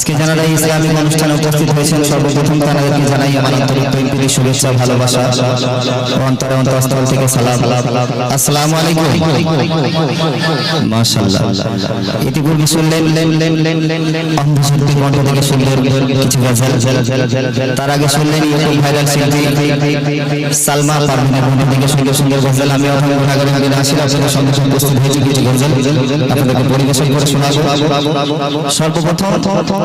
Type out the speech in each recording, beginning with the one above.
আজকে যারা ইসলামিক অনুষ্ঠানে উপস্থিত হয়েছেন, সর্বপ্রথম তাদেরকে জানাই আমার আন্তরিক প্রেম প্রীতি শুভেচ্ছা ভালোবাসা। অন্তরে অন্তরস্থল থেকে সালাম। আসসালামু আলাইকুম। মাশাআল্লাহ। ইতিপূর্বে শুনলেন অন্ধশক্তি কণ্ঠ থেকে সুন্দর কিছু গজল। তার আগে শুনলেন ইউটিউব ভাইরাল শিল্পী সালমা পারভিনের কণ্ঠ থেকে সুন্দর সুন্দর গজল। আমি এখন ঘোরাঘুরি করে আসি আপনাদের সঙ্গে উপস্থিত হয়েছি কিছু গজল। আপনাদেরকে পরিবেশন করে শোনাবো। সর্বপ্রথম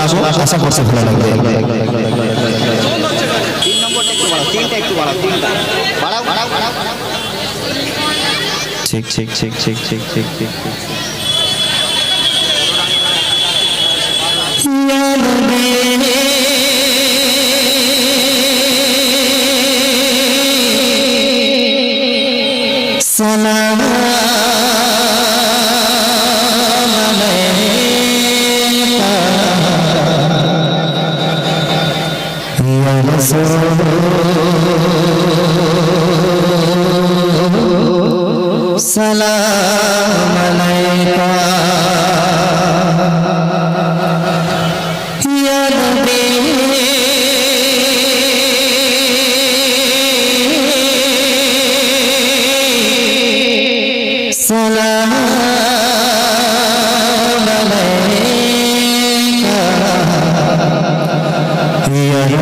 আশা করছি ভালো লাগবে। তিন নম্বরটা একটু বাড়াও তিনটা একটু বাড়াও তিনটা। বাড়াও বাড়াও বাড়াও। ঠিক ঠিক ঠিক ঠিক ঠিক ঠিক ঠিক ঠিক।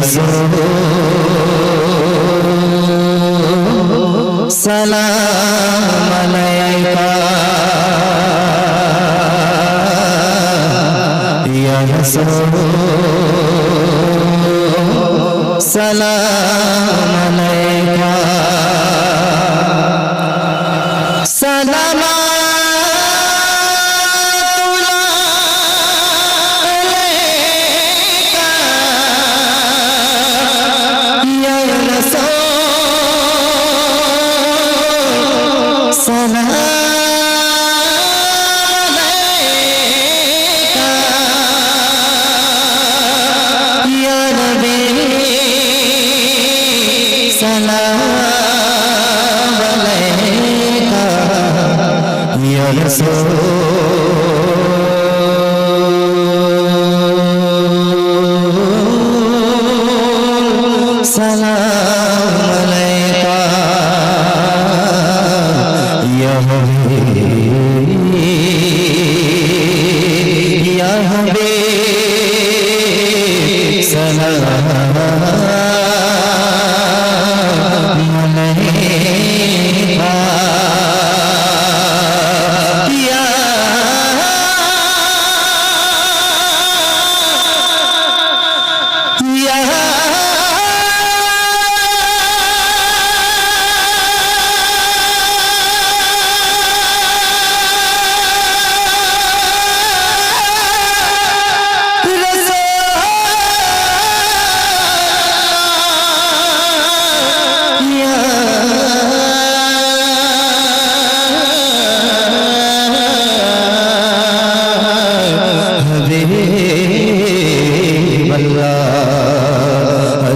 Jesus.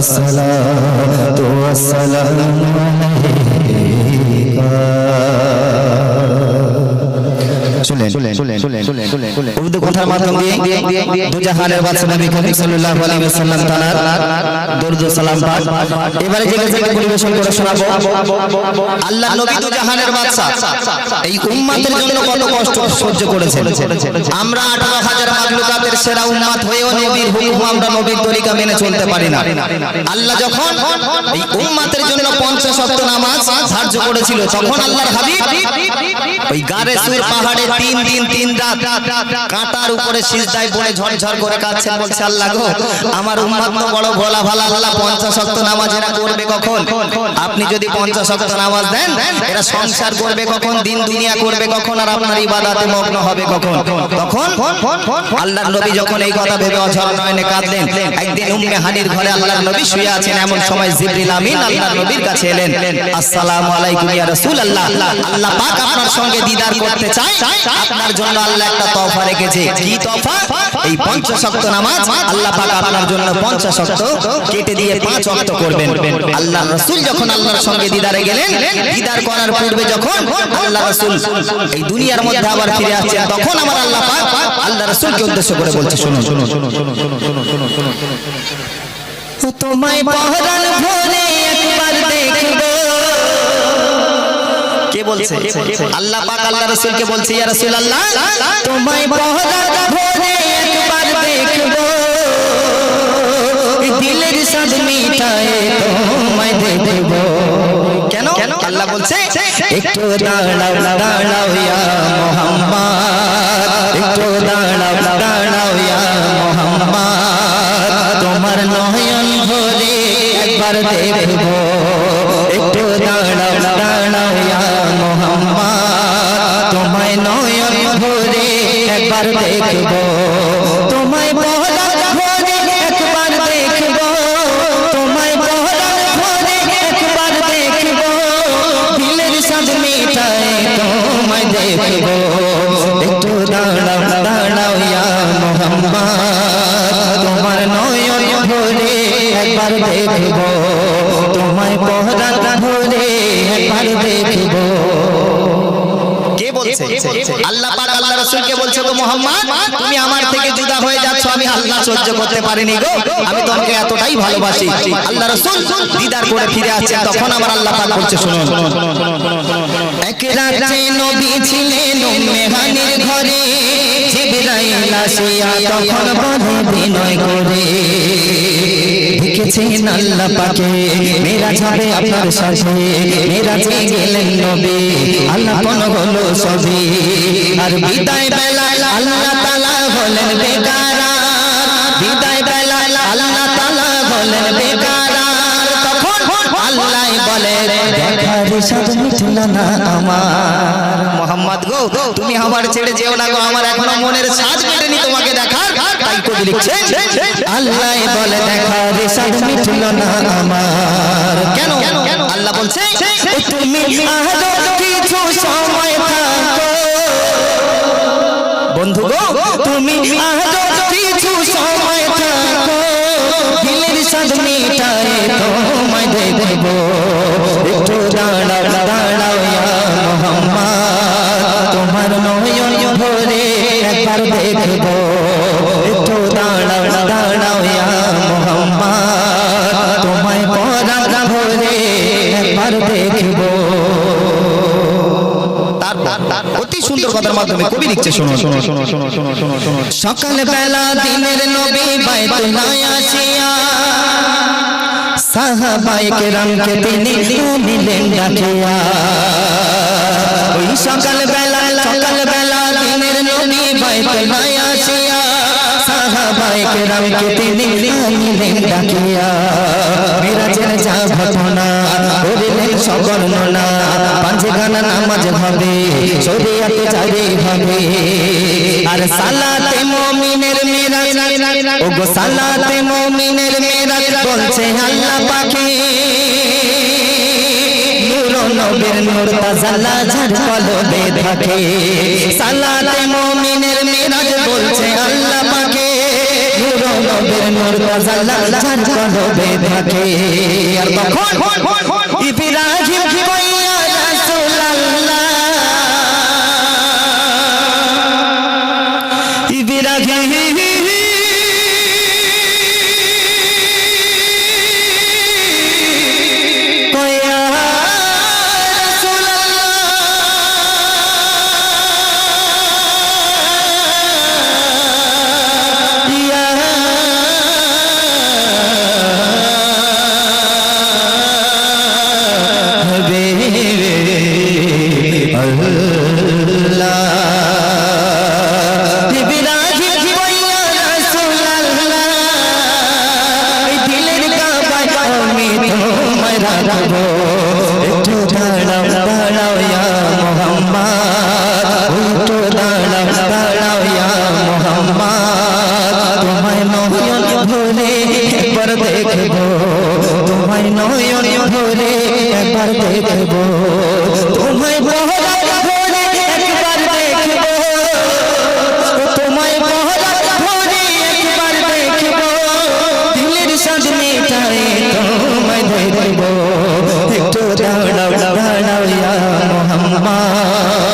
الله الصلاة والسلام শুনলেন শুনলেন শুনলেন শুনলেন শুনলেন শুনলেন উর্দু কথার মাধ্যম দিয়ে দুজাহানের এই উম্মতের জন্য কত কষ্ট সহ্য করেছেন। আমরা 18000 মাখলুকাতের সেরা উম্মত হয়েও নবীর হুকুম আমরা নবীর তরিকা চলতে পারি না। আল্লাহ যখন এই উম্মতের জন্য 50 ওয়াক্ত নামাজ ধার্য করেছিল, তখন আল্লাহর হাবিব ওই গারে সুর পাহাড়ে তিন দিন, তিন উপরে সিজদায় পড়ে ঝরঝর করে কাঁদছেন বলছে আল্লাহ গো আমার উম্মত তো বড় ভোলা ভালা আল্লাহ পঞ্চাশ শক্ত নামাজ এরা করবে কখন? আপনি যদি পঞ্চাশ শক্ত নামাজ দেন এরা সংসার করবে কখন? দিন দুনিয়া করবে কখন? আর আপনার ইবাদতে মগ্ন হবে কখন? তখন আল্লাহর নবী যখন এই কথা ভেবে অঝর নয়নে কাঁদলেন একদিন উম্মে হানির ঘরে আল্লাহর নবী শুয়ে আছেন এমন সময় জিবরিল আমিন আল্লাহর নবীর কাছে এলেন আসসালামু আলাইকুম ইয়া রাসূলুল্লাহ আল্লাহ পাক আপনার সঙ্গে দিদার করতে চায় আপনার জন্য আল্লাহ একটা তওফা রেখেছে কি তওফা এই পঞ্চাশ ওয়াক্ত নামাজ আল্লাহ পাক আপনার জন্য পঞ্চাশ ওয়াক্ত কেটে দিয়ে পাঁচ ওয়াক্ত করবেন আল্লাহ রাসূল যখন আল্লাহর সঙ্গে দিদারে গেলেন দিদার করার পূর্বে যখন আল্লাহ রাসূল এই দুনিয়ার মধ্যে আবার ফিরে আসছেন তখন আমার আল্লাহ আল্লাহ রাসূলকে উদ্দেশ্য করে বলছে শুনুন শুনুন শুনুন শুনুন শুনুন শুনুন শুনুন শুনুন তোমায় পহরান ভরে একবার দেখব কে বলছে আল্লাহ পাক আল্লাহ রাসূলকে বলছে ইয়া দেখব কেন? আল্লাহ বলছে একটু দাঁড়াও দাঁড়াও ইয়া মুহাম্মদ। একটু দাঁড়াও দাঁড়াও ইয়া মুহাম্মদ। তোমার নয়ন ভরে একবার দেখব। একটু দাঁড়াও দাঁড়াও ইয়া মুহাম্মদ। তোমায় নয়ন ভরে একবার দেখব। তোমায় দেখব একটু দাঁড়াও দাঁড়াও ইয়া মুহাম্মদ। তোমার নয়ন ভরে একবার দেখব। তোমায় পহরা ভরে একবার দেখব। কে বলছে? আল্লাহ রাসূলকে বলছে, গো মুহাম্মদ, তুমি আমার থেকে জুদা হয়ে যাচ্ছ, আমি আল্লাহ সহ্য করতে পারিনি গো। আমি তোমাকে এতটাই ভালোবাসি। আল্লাহ রাসূল দিদার করে ফিরে আসছে, তখন আমার আল্লাহ পাক বলছে, শুনুন এক রাতে নবী ছিলেন উম্মে হানির ঘরে, জিবরাইল আসিয়া তখন বলে বিনয় করে। দেখেছেন আল্লাহ পাকে মেরা যাবে আপনার সাথে মেরা যে গেলেন নবী, আল্লাহ কোন হলো সবই। আর বিদায় বেলা আল্লাহ তালা হলেন বেকারা দেখার সাথ মিটল না আমার মোহাম্মদ গো তুমি আমার ছেড়ে যেও না গো আমার এখনও মনের সাজ মেটেনি তোমাকে দেখার। তাই কবি আল্লাহ বলে দেখার সাথ মিটল না আমার কেন? আল্লাহ বলছে তুমি আরও কিছু সময় থাকো। বন্ধু গো তুমি আরও কিছু সময় সাদ মিটায় তোমায় দেব একটু দাঁড়াও দাঁড়াও ইয়া মুহাম্মদ। তোমার নয়ন ভরে একবার দেখব কথার মাধ্যমে কবি লিখছে, শোনো শোনো শোনো শোনো শোনো শোনো শোনো সকাল বেলা দিনের নবী বাইতুল্লাহ আসিয়া, সাহাবায়ে কেরামকে তিনি নিলেন ডাকিয়া। ওই সকাল বেলা সকাল বেলা দিনের নবী বাইতুল্লাহ আসিয়া, সাহাবায়ে কেরামকে তিনি নিলেন ডাকিয়া। মিরাজের যা ঘটনা করিলেন সবর্ণনা পাঁচ গানা নামাজ হবে শরীয়তে জারি হবে আর সালাতে মুমিনের মিরাজ, ও গো সালাতে মুমিনের মিরাজ বলছে আল্লাহ নূর নবীর নূর তাজালা ঝাড় কলবে থাকে। সালাতে মুমিনের মিরাজ বলছে আল্লাহ নূর নবীর নূর তাজালা ঝাড় কলবে থাকে। আর তখন ইব্রাহিম কইয়া তোমায় নয়ন ধরে একবার দেখব, তোমায় বহরা ধরে একবার দেখব তোমায় বহরা ধরে একবার দেখব দিলের সাজ মিটাই তোমায় দেখব একটু দাঁড়াও দাঁড়াও মোহাম্মদ।